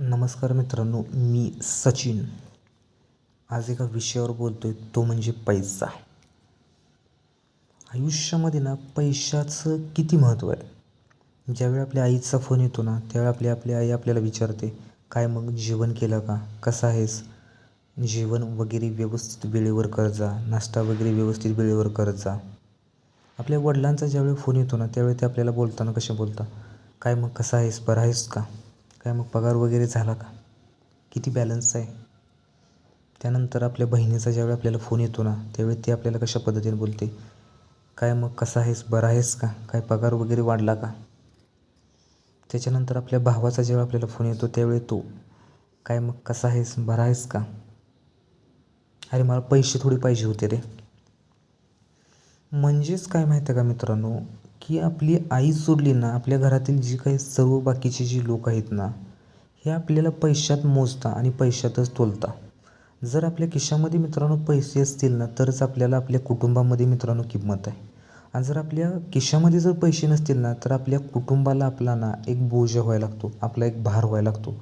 नमस्कार मित्रांनो मी सचिन. आज एका विषयावर बोलतो आहे तो म्हणजे पैसा. आयुष्यामध्ये ना पैशाचं किती महत्त्व आहे? ज्यावेळी आपल्या आईचा फोन येतो ना त्यावेळी आपली आपली आई आपल्याला विचारते काय मग जेवण केलं का? कसं आहेस? जेवण वगैरे व्यवस्थित वेळेवर कर जा नाश्ता वगैरे व्यवस्थित वेळेवर कर जा. आपल्या वडिलांचा ज्यावेळी फोन येतो ना त्यावेळी ते आपल्याला बोलताना कसे बोलता काय मग कसा आहेस? बरं आहेस का? काय मग पगार वगैरे झाला का? किती बॅलन्स आहे? त्यानंतर आपल्या बहिणीचा ज्यावेळी आपल्याला फोन येतो ना त्यावेळी ती आपल्याला कशा पद्धतीने बोलते? काय मग कसा आहेस? बरं आहेस का? काय पगार वगैरे वाढला का? त्याच्यानंतर आपल्या भावाचा जेव्हा आपल्याला फोन येतो त्यावेळी तो काय मग कसा आहेस? बरा आहेस का? अरे मला पैसे थोडे पाहिजे होते रे. म्हणजेच काय माहिती आहे का मित्रांनो? की आपली आई सोडली ना आपल्या घरातील जी काही सर्व बाकीची जी लोक आहेत ना हे आपल्याला पैशात मोजता आणि पैशातच तोलता. जर आपल्या खिशामध्ये मित्रांनो पैसे असतील ना तरच आपल्याला आपल्या कुटुंबामध्ये मित्रांनो किंमत आहे. आणि जर आपल्या खिशामध्ये जर पैसे नसतील ना तर आपल्या कुटुंबाला आपला ना एक बोजा व्हायला लागतो आपला एक भार व्हायला लागतो.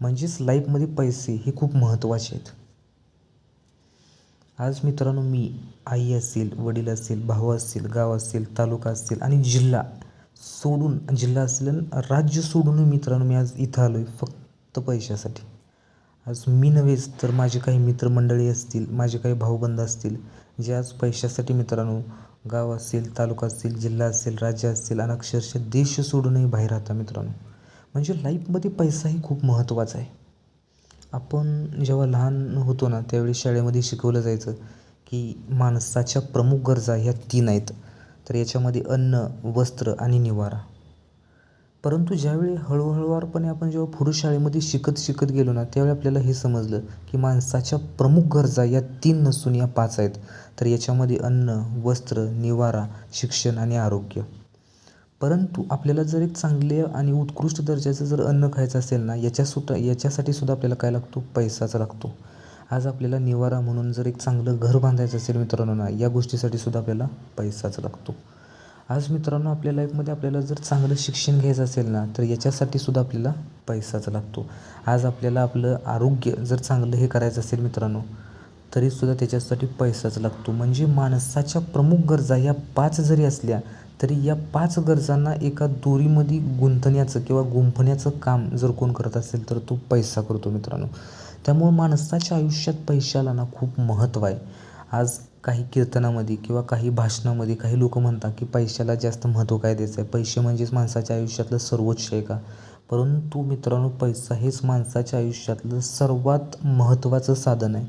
म्हणजेच लाईफमध्ये पैसे हे खूप महत्त्वाचे आहेत. आज मित्रांनो मी आई असेल वडील असेल भाऊ असेल गाव असेल तालुका असेल आणि जिल्हा सोडून जिल्हा असेल राज्य सोडून मित्रांनो मी आज इथं आलो आहे फक्त पैशासाठी. आज मी नव्हेच तर माझे काही मित्रमंडळी असतील माझे काही भाऊबंद असतील जे आज पैशासाठी मित्रांनो गाव असेल तालुका असेल जिल्हा असेल राज्य असेल आणि अक्षरशः देश सोडूनही बाहेर राहता मित्रांनो. म्हणजे लाईफमध्ये पैसाही खूप महत्त्वाचा आहे. आपण जेव्हा लहान होतो ना त्यावेळी शाळेमध्ये शिकवलं जायचं की माणसाच्या प्रमुख गरजा ह्या तीन आहेत. तर याच्यामध्ये अन्न वस्त्र आणि निवारा. परंतु ज्यावेळी हळूहळूवारपणे आपण जेव्हा पुढे शाळेमध्ये शिकत शिकत गेलो ना त्यावेळी आपल्याला हे समजलं की माणसाच्या प्रमुख गरजा या तीन नसून या पाच आहेत. तर याच्यामध्ये अन्न वस्त्र निवारा शिक्षण आणि आरोग्य. परंतु आपल्याला जर एक चांगले आणि उत्कृष्ट दर्जाचं जर अन्न खायचं असेल ना याच्यासुद्धा याच्यासाठी सुद्धा आपल्याला काय लागतो? पैसाचा लागतो. आज आपल्याला निवारा म्हणून जर एक चांगलं घर बांधायचं असेल मित्रांनो ना या गोष्टीसाठी सुद्धा आपल्याला पैसाचा लागतो. आज मित्रांनो आपल्या लाईफमध्ये आपल्याला जर चांगलं शिक्षण घ्यायचं असेल ना तर याच्यासाठी सुद्धा आपल्याला पैसाचा लागतो. आज आपल्याला आपलं आरोग्य जर चांगलं हे करायचं असेल मित्रांनो तरीसुद्धा त्याच्यासाठी पैसाच लागतो. म्हणजे माणसाच्या प्रमुख गरजा ह्या पाच जरी असल्या तरी या पाच गरजांना एका दोरीमध्ये गुंतण्याचं किंवा गुंफण्याचं काम जर कोण करत असेल तर तो पैसा करतो मित्रांनो. त्यामुळं माणसाच्या आयुष्यात पैशाला ना खूप महत्त्व आहे. आज काही कीर्तनामध्ये किंवा काही भाषणामध्ये काही लोक म्हणतात की पैशाला जास्त महत्त्व काय द्यायचं आहे. पैसे म्हणजेच माणसाच्या आयुष्यातलं सर्वोच्च आहे का? परंतु मित्रांनो पैसा हेच माणसाच्या आयुष्यातलं सर्वात महत्त्वाचं साधन आहे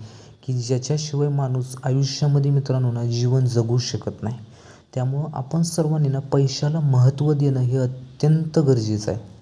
की ज्याच्याशिवाय माणूस आयुष्यामध्ये मित्रांनो ना जीवन जगू शकत नाही. त्यामुळं आपण सर्वांनी ना पैशाला महत्त्व देणं हे अत्यंत गरजेचं आहे.